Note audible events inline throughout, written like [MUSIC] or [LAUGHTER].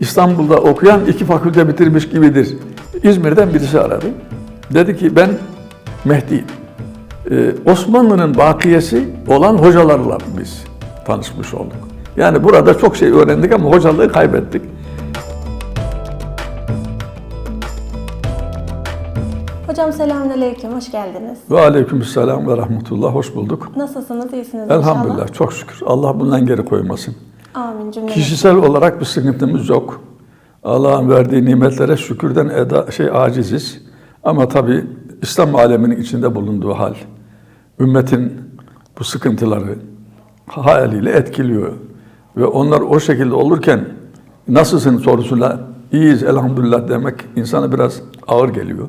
İstanbul'da okuyan iki fakülte bitirmiş gibidir. İzmir'den birisi aradı. Dedi ki ben Mehdi'yim. Ee, Osmanlı'nın bakiyesi olan hocalarla biz tanışmış olduk. Yani burada çok şey öğrendik ama hocalığı kaybettik. Hocam selamünaleyküm, hoş geldiniz. Ve aleykümselam ve rahmetullah. Hoş bulduk. Nasılsınız, iyisiniz Elhamdülillah. inşallah? Çok şükür. Allah bundan geri koymasın. Amin cümle. Kişisel olarak bir sıkıntımız yok. Allah'ın verdiği nimetlere şükürden eda, şey aciziz. Ama tabii İslam aleminin içinde bulunduğu hal, ümmetin bu sıkıntıları haliyle etkiliyor. Ve onlar o şekilde olurken nasılsın sorusuna iyiyiz elhamdülillah demek insana biraz ağır geliyor.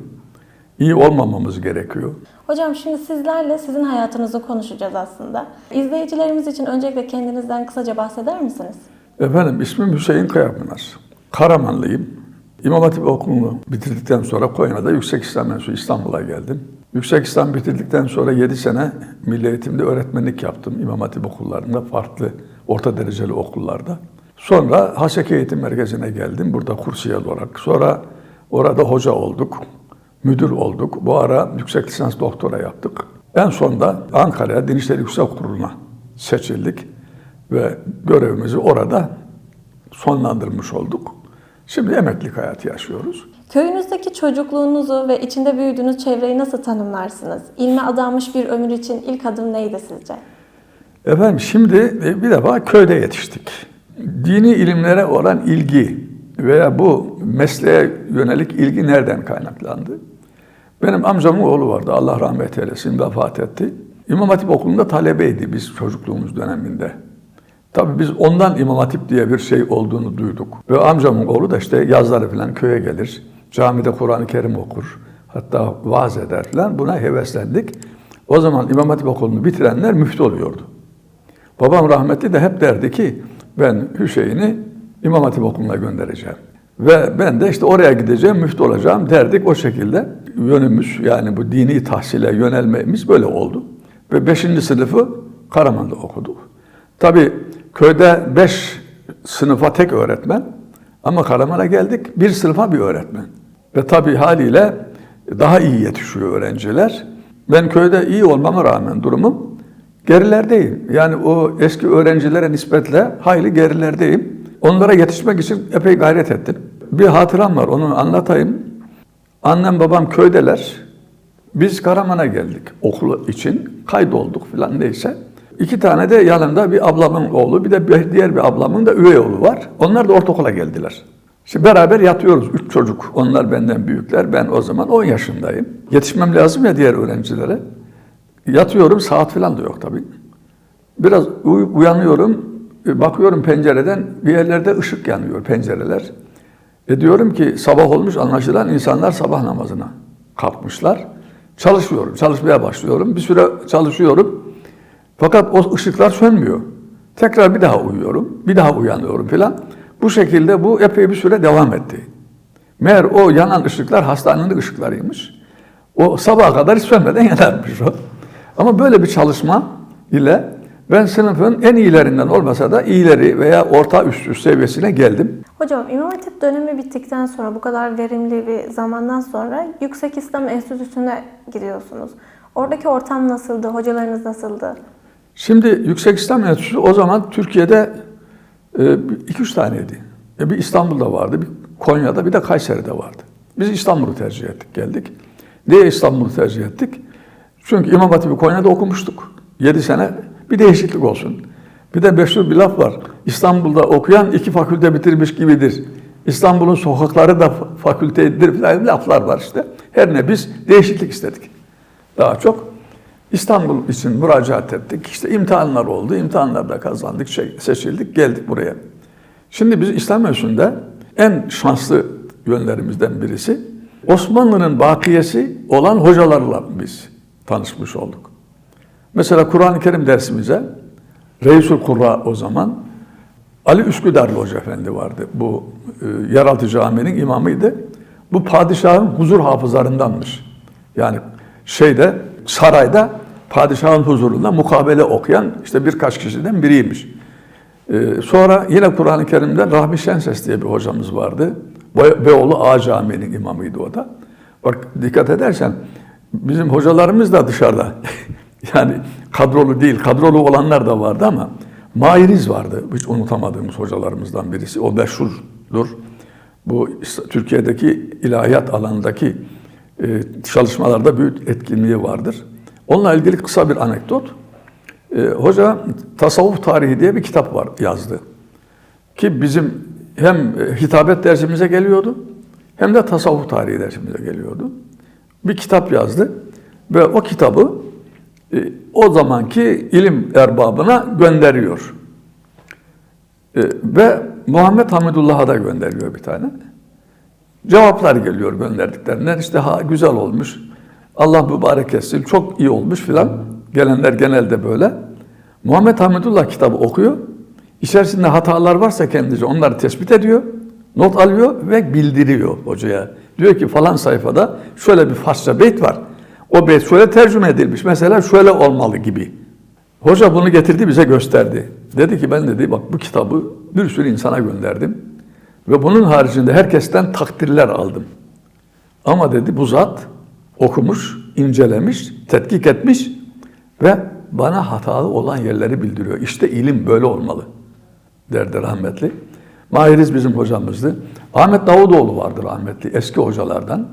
İyi olmamamız gerekiyor. Hocam şimdi sizlerle sizin hayatınızı konuşacağız aslında. İzleyicilerimiz için öncelikle kendinizden kısaca bahseder misiniz? Efendim ismim Hüseyin Kayapınar. Karamanlıyım. İmam Hatip okulunu bitirdikten sonra Konya'da Yüksek İslam Enstitüsü İstanbul'a geldim. Yüksek İslam bitirdikten sonra 7 sene Milli Eğitim'de öğretmenlik yaptım. İmam Hatip okullarında, farklı orta dereceli okullarda. Sonra Haseki Eğitim Merkezi'ne geldim. Burada kursiyer olarak. Sonra orada hoca olduk. Müdür olduk. Bu ara yüksek lisans doktora yaptık. En sonunda Ankara'ya Din İşleri Yüksek Kurulu'na seçildik. Ve görevimizi orada sonlandırmış olduk. Şimdi emeklilik hayatı yaşıyoruz. Köyünüzdeki çocukluğunuzu ve içinde büyüdüğünüz çevreyi nasıl tanımlarsınız? İlme adanmış bir ömür için ilk adım neydi sizce? Efendim şimdi bir defa köyde yetiştik. Dini ilimlere olan ilgi veya bu mesleğe yönelik ilgi nereden kaynaklandı? Benim amcamın oğlu vardı. Allah rahmet eylesin vefat etti. İmam Hatip okulunda talebeydi biz çocukluğumuz döneminde. Tabii biz ondan İmam Hatip diye bir şey olduğunu duyduk. Ve amcamın oğlu da işte yazları falan köye gelir. Camide Kur'an-ı Kerim okur. Hatta vaaz eder falan. Buna heveslendik. O zaman İmam Hatip okulunu bitirenler müftü oluyordu. Babam rahmetli de hep derdi ki ben Hüseyin'i İmam Hatip okuluna göndereceğim. Ve ben de işte oraya gideceğim, müftü olacağım derdik. O şekilde yönümüz yani bu dini tahsile yönelmemiz böyle oldu. Ve 5. sınıfı Karaman'da okuduk. Tabii köyde 5 sınıfa tek öğretmen ama Karaman'a geldik bir sınıfa bir öğretmen. Ve tabii haliyle daha iyi yetişiyor öğrenciler. Ben köyde iyi olmama rağmen durumum gerilerdeyim. Yani o eski öğrencilere nispetle hayli gerilerdeyim. Onlara yetişmek için epey gayret ettim. Bir hatıram var onu anlatayım. Annem babam köydeler. Biz Karaman'a geldik okul için. Kaydolduk falan neyse. İki tane de yanımda bir ablamın oğlu bir de diğer bir ablamın da üvey oğlu var. Onlar da ortaokula geldiler. Şimdi beraber yatıyoruz. Üç çocuk. Onlar benden büyükler. Ben o zaman 10 yaşındayım. Yetişmem lazım ya diğer öğrencilere. Yatıyorum. Saat falan da yok tabii. Biraz uy- uyanıyorum. e, Bakıyorum pencereden bir yerlerde ışık yanıyor pencereler. E diyorum ki sabah olmuş anlaşılan insanlar sabah namazına kalkmışlar. Çalışıyorum, çalışmaya başlıyorum. Bir süre çalışıyorum. Fakat o ışıklar sönmüyor. Tekrar bir daha uyuyorum, bir daha uyanıyorum filan. Bu şekilde bu epey bir süre devam etti. Meğer o yanan ışıklar hastanenin ışıklarıymış. O sabaha kadar hiç sönmeden [LAUGHS] yanarmış o. Ama böyle bir çalışma ile ben sınıfın en iyilerinden olmasa da iyileri veya orta üst üst seviyesine geldim. Hocam İmam Hatip dönemi bittikten sonra bu kadar verimli bir zamandan sonra Yüksek İslam Enstitüsü'ne gidiyorsunuz. Oradaki ortam nasıldı? Hocalarınız nasıldı? Şimdi Yüksek İslam Enstitüsü o zaman Türkiye'de e, iki üç taneydi. E, bir İstanbul'da vardı, bir Konya'da, bir de Kayseri'de vardı. Biz İstanbul'u tercih ettik, geldik. Niye İstanbul'u tercih ettik? Çünkü İmam Hatip'i Konya'da okumuştuk. Yedi sene bir değişiklik olsun. Bir de meşhur bir laf var. İstanbul'da okuyan iki fakülte bitirmiş gibidir. İstanbul'un sokakları da fakültedir falan laflar var işte. Her ne biz değişiklik istedik. Daha çok İstanbul için müracaat ettik. İşte imtihanlar oldu. İmtihanlarda kazandık, şey- seçildik, geldik buraya. Şimdi biz İslam Enstitüsü'nde en şanslı yönlerimizden birisi Osmanlı'nın bakiyesi olan hocalarla biz tanışmış olduk. Mesela Kur'an-ı Kerim dersimize Reisül Kurra o zaman Ali Üsküdarlı Hoca Efendi vardı. Bu e, yeraltı caminin imamıydı. Bu padişahın huzur hafızlarındanmış. Yani şeyde sarayda padişahın huzurunda mukabele okuyan işte birkaç kişiden biriymiş. Ee, sonra yine Kur'an-ı Kerim'de Rahmi Şenses diye bir hocamız vardı. Be- Beyoğlu A Camii'nin imamıydı o da. Bak dikkat edersen bizim hocalarımız da dışarıda. [LAUGHS] yani kadrolu değil, kadrolu olanlar da vardı ama Mahiriz vardı. Hiç unutamadığımız hocalarımızdan birisi. O meşhurdur. Bu Türkiye'deki ilahiyat alanındaki e, çalışmalarda büyük etkinliği vardır. Onunla ilgili kısa bir anekdot. E, hoca tasavvuf tarihi diye bir kitap var yazdı. Ki bizim hem hitabet dersimize geliyordu hem de tasavvuf tarihi dersimize geliyordu. Bir kitap yazdı ve o kitabı o zamanki ilim erbabına gönderiyor. E, ve Muhammed Hamidullah'a da gönderiyor bir tane. Cevaplar geliyor gönderdiklerinden. İşte ha güzel olmuş. Allah mübarek etsin. Çok iyi olmuş filan. Gelenler genelde böyle. Muhammed Hamidullah kitabı okuyor. İçerisinde hatalar varsa kendince onları tespit ediyor. Not alıyor ve bildiriyor hocaya. Diyor ki falan sayfada şöyle bir Farsça beyt var. O beyt şöyle tercüme edilmiş. Mesela şöyle olmalı gibi. Hoca bunu getirdi bize gösterdi. Dedi ki ben dedi bak bu kitabı bir sürü insana gönderdim. Ve bunun haricinde herkesten takdirler aldım. Ama dedi bu zat okumuş, incelemiş, tetkik etmiş ve bana hatalı olan yerleri bildiriyor. İşte ilim böyle olmalı derdi rahmetli. Mahiriz bizim hocamızdı. Ahmet Davutoğlu vardı rahmetli eski hocalardan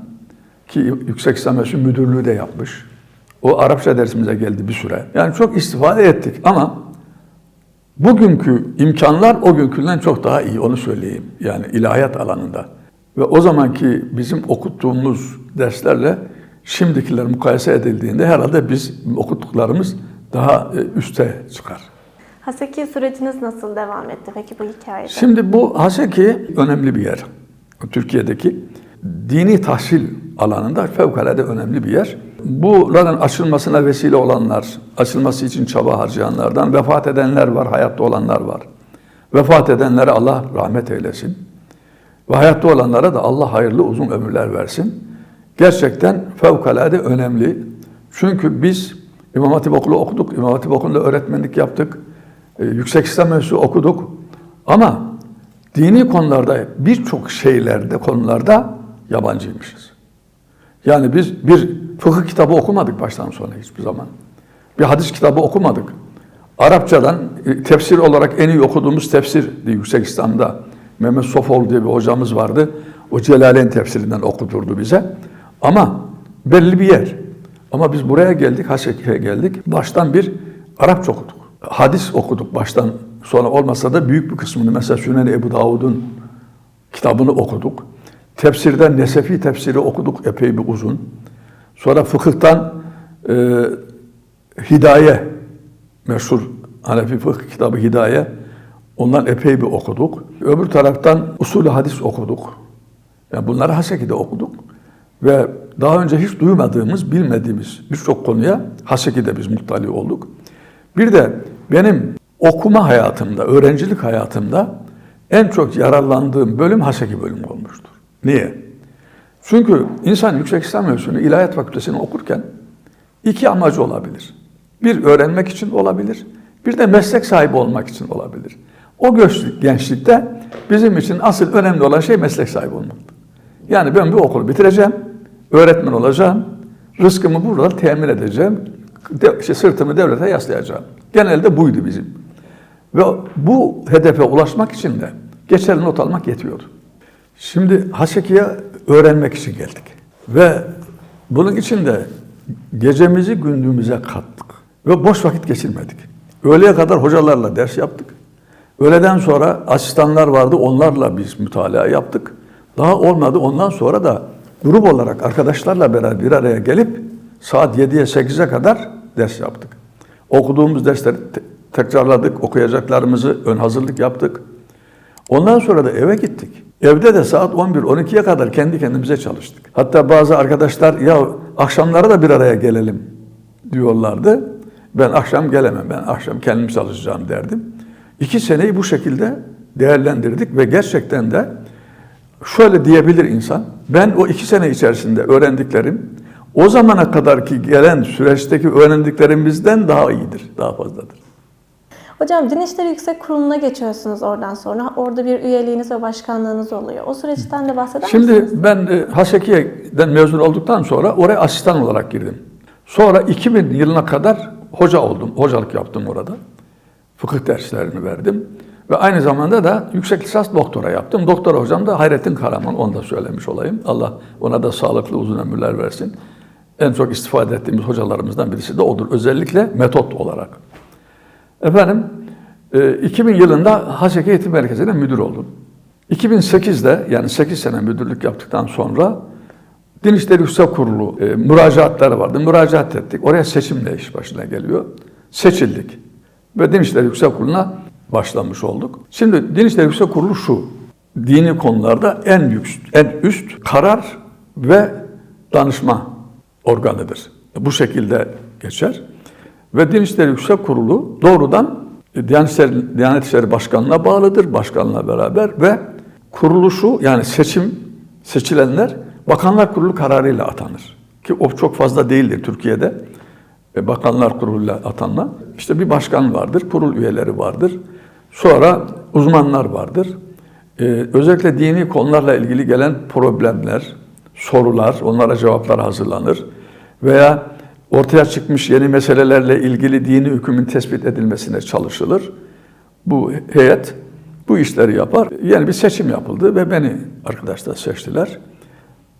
ki Yüksek İslam Enstitüsü müdürlüğü de yapmış. O Arapça dersimize geldi bir süre. Yani çok istifade ettik ama bugünkü imkanlar o günkünden çok daha iyi onu söyleyeyim. Yani ilahiyat alanında. Ve o zamanki bizim okuttuğumuz derslerle şimdikiler mukayese edildiğinde herhalde biz okuttuklarımız daha e, üste çıkar. Haseki süreciniz nasıl devam etti peki bu hikayede? Şimdi bu Haseki önemli bir yer. Türkiye'deki dini tahsil alanında fevkalade önemli bir yer. Buraların açılmasına vesile olanlar, açılması için çaba harcayanlardan vefat edenler var, hayatta olanlar var. Vefat edenlere Allah rahmet eylesin. Ve hayatta olanlara da Allah hayırlı uzun ömürler versin. Gerçekten fevkalade önemli. Çünkü biz İmam Hatip Okulu okuduk, İmam Hatip Okulu'nda öğretmenlik yaptık, e, Yüksek İslam Enstitüsü okuduk. Ama dini konularda birçok şeylerde, konularda yabancıymışız. Yani biz bir fıkıh kitabı okumadık baştan sona hiçbir zaman. Bir hadis kitabı okumadık. Arapçadan e, tefsir olarak en iyi okuduğumuz tefsir Yüksek İslam'da Mehmet Sofoğlu diye bir hocamız vardı. O Celaleyn tefsirinden okuturdu bize. Ama belli bir yer. Ama biz buraya geldik, Haseki'ye geldik. Baştan bir Arapça okuduk. Hadis okuduk baştan sonra olmasa da büyük bir kısmını mesela Sünen Ebu Davud'un kitabını okuduk. Tefsirden Nesefi tefsiri okuduk epey bir uzun. Sonra fıkıhtan e, Hidaye meşhur Hanefi fıkıh kitabı Hidaye ondan epey bir okuduk. Öbür taraftan usulü hadis okuduk. Yani bunları Haseki'de okuduk. Ve daha önce hiç duymadığımız, bilmediğimiz birçok konuya Haseki'de biz muttali olduk. Bir de benim okuma hayatımda, öğrencilik hayatımda en çok yararlandığım bölüm Haseki bölümü olmuştur. Niye? Çünkü insan Yüksek İslam Enstitüsü'nü, İlahiyat Fakültesini okurken iki amacı olabilir. Bir, öğrenmek için olabilir. Bir de meslek sahibi olmak için olabilir. O gençlik, gençlikte bizim için asıl önemli olan şey meslek sahibi olmaktır. Yani ben bir okulu bitireceğim, öğretmen olacağım, rızkımı burada temin edeceğim, de, işte sırtımı devlete yaslayacağım. Genelde buydu bizim. Ve bu hedefe ulaşmak için de geçerli not almak yetiyordu. Şimdi Haseki'ye öğrenmek için geldik. Ve bunun için de gecemizi gündüzümüze kattık. Ve boş vakit geçirmedik. Öğleye kadar hocalarla ders yaptık. Öğleden sonra asistanlar vardı, onlarla biz mütalaa yaptık. Daha olmadı, ondan sonra da grup olarak arkadaşlarla beraber bir araya gelip saat 7'ye 8'e kadar ders yaptık. Okuduğumuz dersleri te- tekrarladık, okuyacaklarımızı ön hazırlık yaptık. Ondan sonra da eve gittik. Evde de saat 11-12'ye kadar kendi kendimize çalıştık. Hatta bazı arkadaşlar ya akşamları da bir araya gelelim diyorlardı. Ben akşam gelemem, ben akşam kendim çalışacağım derdim. İki seneyi bu şekilde değerlendirdik ve gerçekten de şöyle diyebilir insan, ben o iki sene içerisinde öğrendiklerim o zamana kadar ki gelen süreçteki öğrendiklerimizden daha iyidir, daha fazladır. Hocam Din İşleri Yüksek Kurulu'na geçiyorsunuz oradan sonra. Orada bir üyeliğiniz ve başkanlığınız oluyor. O süreçten de bahseder Şimdi misiniz? ben e, Hasekiye'den mezun olduktan sonra oraya asistan olarak girdim. Sonra 2000 yılına kadar hoca oldum. Hocalık yaptım orada. Fıkıh derslerini verdim. Ve aynı zamanda da yüksek lisans doktora yaptım. Doktora hocam da Hayrettin Karaman. Onu da söylemiş olayım. Allah ona da sağlıklı uzun ömürler versin. En çok istifade ettiğimiz hocalarımızdan birisi de odur. Özellikle metot olarak. Efendim, e, 2000 yılında Haseki Eğitim Merkezi'ne müdür oldum. 2008'de yani 8 sene müdürlük yaptıktan sonra Din İşleri Yüksek Kurulu e, müracaatları vardı. Müracaat ettik. Oraya seçimle iş başına geliyor. Seçildik. Ve Din İşleri Yüksek Kurulu'na başlamış olduk. Şimdi Din İşleri Yüksek Kurulu şu. Dini konularda en üst, en üst karar ve danışma organıdır. Bu şekilde geçer. Ve Din İşleri Yüksek Kurulu doğrudan Diyanet İşleri, Diyanet İşleri Başkanlığı'na bağlıdır. Başkanla beraber ve kuruluşu yani seçim seçilenler Bakanlar Kurulu kararıyla atanır. Ki o çok fazla değildir Türkiye'de. E, Bakanlar Kurulu'yla atanma. İşte bir başkan vardır, kurul üyeleri vardır. Sonra uzmanlar vardır. E, özellikle dini konularla ilgili gelen problemler, sorular, onlara cevaplar hazırlanır. Veya ortaya çıkmış yeni meselelerle ilgili dini hükmün tespit edilmesine çalışılır. Bu heyet bu işleri yapar. Yani bir seçim yapıldı ve beni arkadaşlar seçtiler.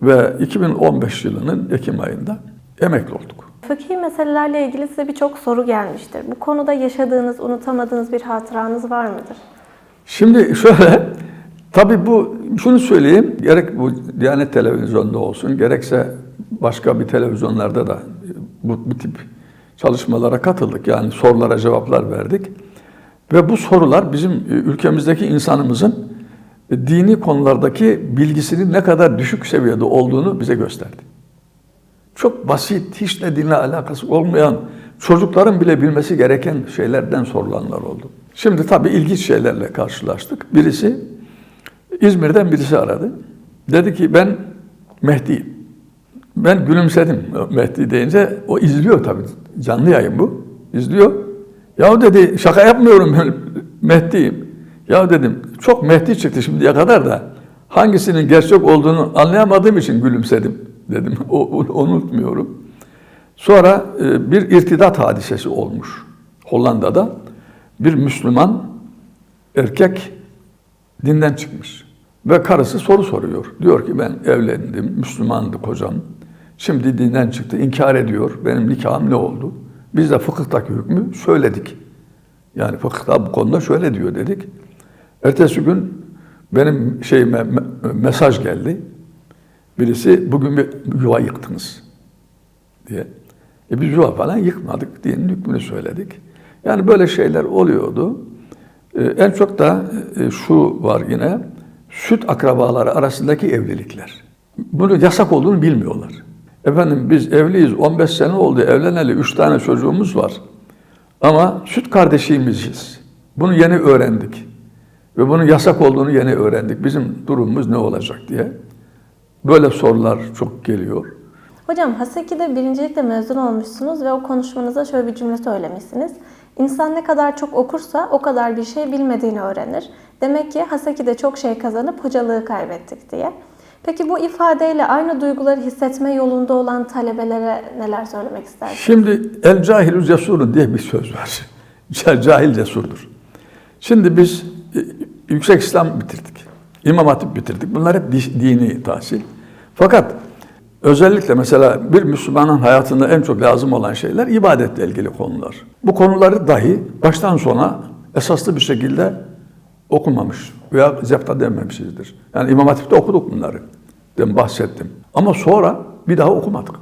Ve 2015 yılının Ekim ayında emekli olduk. Fıkhi meselelerle ilgili size birçok soru gelmiştir. Bu konuda yaşadığınız, unutamadığınız bir hatıranız var mıdır? Şimdi şöyle, tabii bu, şunu söyleyeyim, gerek bu Diyanet Televizyonu'nda olsun, gerekse başka bir televizyonlarda da bu, bu tip çalışmalara katıldık. Yani sorulara cevaplar verdik. Ve bu sorular bizim ülkemizdeki insanımızın dini konulardaki bilgisinin ne kadar düşük seviyede olduğunu bize gösterdi. Çok basit, hiç de dinle alakası olmayan, çocukların bile bilmesi gereken şeylerden sorulanlar oldu. Şimdi tabii ilginç şeylerle karşılaştık. Birisi, İzmir'den birisi aradı. Dedi ki ben Mehdi'yim. Ben gülümsedim Mehdi deyince. O izliyor tabii. Canlı yayın bu. İzliyor. Ya dedi şaka yapmıyorum ben [LAUGHS] Mehdi'yim. Ya dedim çok Mehdi çıktı şimdiye kadar da hangisinin gerçek olduğunu anlayamadığım için gülümsedim dedim. [LAUGHS] O, onu unutmuyorum. Sonra e, bir irtidat hadisesi olmuş Hollanda'da. Bir Müslüman erkek dinden çıkmış. Ve karısı soru soruyor. Diyor ki ben evlendim, Müslümandı kocam. Şimdi dinden çıktı, inkar ediyor. Benim nikahım ne oldu? Biz de fıkıhtaki hükmü söyledik. Yani fıkıhta bu konuda şöyle diyor dedik. Ertesi gün benim şeyime mesaj geldi. Birisi bugün bir yuva yıktınız diye. E biz yuva falan yıkmadık diye hükmünü söyledik. Yani böyle şeyler oluyordu. E, en çok da e, şu var yine süt akrabaları arasındaki evlilikler. Bunu yasak olduğunu bilmiyorlar. Efendim biz evliyiz 15 sene oldu evleneli 3 tane çocuğumuz var. Ama süt kardeşiymişiz. Bunu yeni öğrendik. Ve bunun yasak olduğunu yeni öğrendik. Bizim durumumuz ne olacak diye. Böyle sorular çok geliyor. Hocam Haseki'de birincilikle mezun olmuşsunuz ve o konuşmanızda şöyle bir cümle söylemişsiniz. İnsan ne kadar çok okursa o kadar bir şey bilmediğini öğrenir. Demek ki Haseki'de çok şey kazanıp hocalığı kaybettik diye. Peki bu ifadeyle aynı duyguları hissetme yolunda olan talebelere neler söylemek istersiniz? Şimdi el cahilü cesurun diye bir söz var. [LAUGHS] Cahil cesurdur. Şimdi biz e, yüksek İslam bitirdik. İmam Hatip bitirdik. Bunlar hep dini tahsil. Fakat özellikle mesela bir Müslümanın hayatında en çok lazım olan şeyler ibadetle ilgili konular. Bu konuları dahi baştan sona esaslı bir şekilde okumamış veya zepta dememişizdir. Yani İmam Hatip'te okuduk bunları. Ben bahsettim. Ama sonra bir daha okumadık.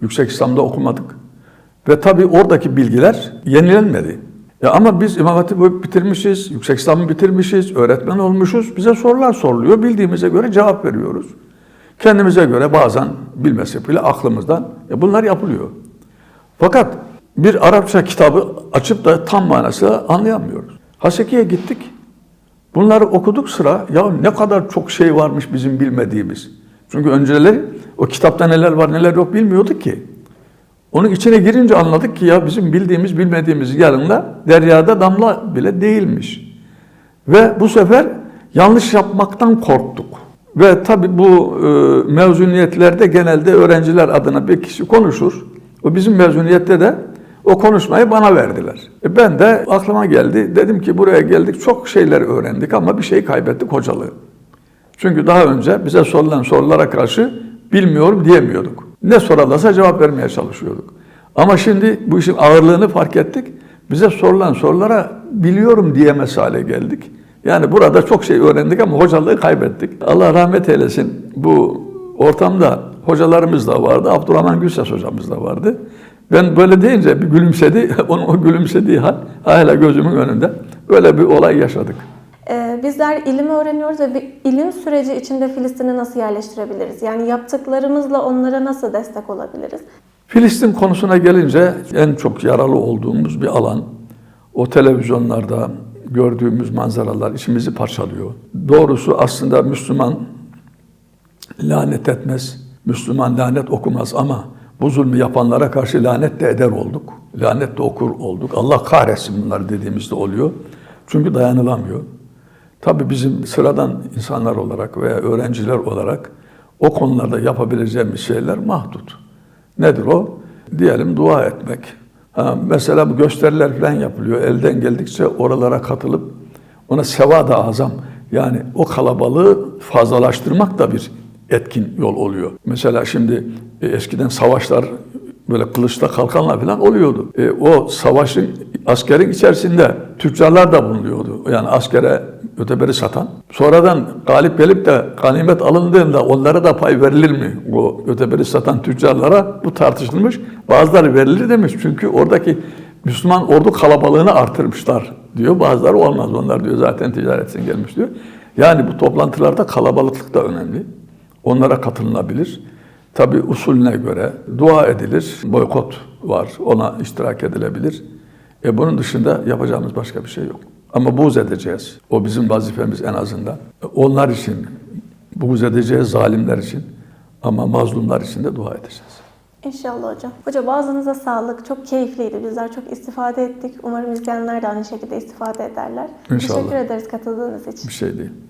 Yüksek İslam'da okumadık. Ve tabii oradaki bilgiler yenilenmedi. Ya ama biz İmam Hatip'i bitirmişiz, Yüksek İslam'ı bitirmişiz, öğretmen olmuşuz. Bize sorular soruluyor. Bildiğimize göre cevap veriyoruz. Kendimize göre bazen bilmesi bile aklımızdan ya bunlar yapılıyor. Fakat bir Arapça kitabı açıp da tam manasıyla anlayamıyoruz. Haseki'ye gittik. Bunları okuduk sıra ya ne kadar çok şey varmış bizim bilmediğimiz. Çünkü önceleri o kitapta neler var neler yok bilmiyorduk ki. Onun içine girince anladık ki ya bizim bildiğimiz bilmediğimiz yanında deryada damla bile değilmiş. Ve bu sefer yanlış yapmaktan korktuk. Ve tabi bu e, mezuniyetlerde genelde öğrenciler adına bir kişi konuşur. O bizim mezuniyette de o konuşmayı bana verdiler. E ben de aklıma geldi. Dedim ki buraya geldik çok şeyler öğrendik ama bir şey kaybettik hocalığı. Çünkü daha önce bize sorulan sorulara karşı bilmiyorum diyemiyorduk. Ne sorarlarsa cevap vermeye çalışıyorduk. Ama şimdi bu işin ağırlığını fark ettik. Bize sorulan sorulara biliyorum diyemez hale geldik. Yani burada çok şey öğrendik ama hocalığı kaybettik. Allah rahmet eylesin. Bu ortamda hocalarımız da vardı. Abdurrahman Gülses hocamız da vardı. Ben böyle deyince bir gülümsedi. [LAUGHS] Onun o gülümsediği hal hala gözümün önünde. Böyle bir olay yaşadık. Ee, bizler ilimi öğreniyoruz ve bir ilim süreci içinde Filistin'i nasıl yerleştirebiliriz? Yani yaptıklarımızla onlara nasıl destek olabiliriz? Filistin konusuna gelince en çok yaralı olduğumuz bir alan. O televizyonlarda gördüğümüz manzaralar içimizi parçalıyor. Doğrusu aslında Müslüman lanet etmez, Müslüman lanet okumaz ama bu zulmü yapanlara karşı lanet de eder olduk. Lanet de okur olduk. Allah kahretsin bunlar dediğimizde oluyor. Çünkü dayanılamıyor. Tabii bizim sıradan insanlar olarak veya öğrenciler olarak o konularda yapabileceğimiz şeyler mahdut. Nedir o? Diyelim dua etmek. Ha, mesela bu gösteriler falan yapılıyor. Elden geldikçe oralara katılıp ona sevada azam yani o kalabalığı fazlalaştırmak da bir etkin yol oluyor. Mesela şimdi e, eskiden savaşlar böyle kılıçla kalkanla falan oluyordu. E, o savaşın askerin içerisinde tüccarlar da bulunuyordu. Yani askere öteberi satan. Sonradan galip gelip de ganimet alındığında onlara da pay verilir mi? O öteberi satan tüccarlara bu tartışılmış. Bazıları verilir demiş. Çünkü oradaki Müslüman ordu kalabalığını artırmışlar diyor. Bazıları olmaz. Onlar diyor zaten ticaret için gelmiş diyor. Yani bu toplantılarda kalabalıklık da önemli. Onlara katılınabilir. Tabi usulüne göre dua edilir, boykot var, ona iştirak edilebilir. E bunun dışında yapacağımız başka bir şey yok. Ama buğz edeceğiz. O bizim vazifemiz en azından. E Onlar için, buğz edeceğiz zalimler için ama mazlumlar için de dua edeceğiz. İnşallah hocam. Hocam ağzınıza sağlık. Çok keyifliydi. Bizler çok istifade ettik. Umarım izleyenler de aynı şekilde istifade ederler. İnşallah. Teşekkür ederiz katıldığınız için. Bir şey değil.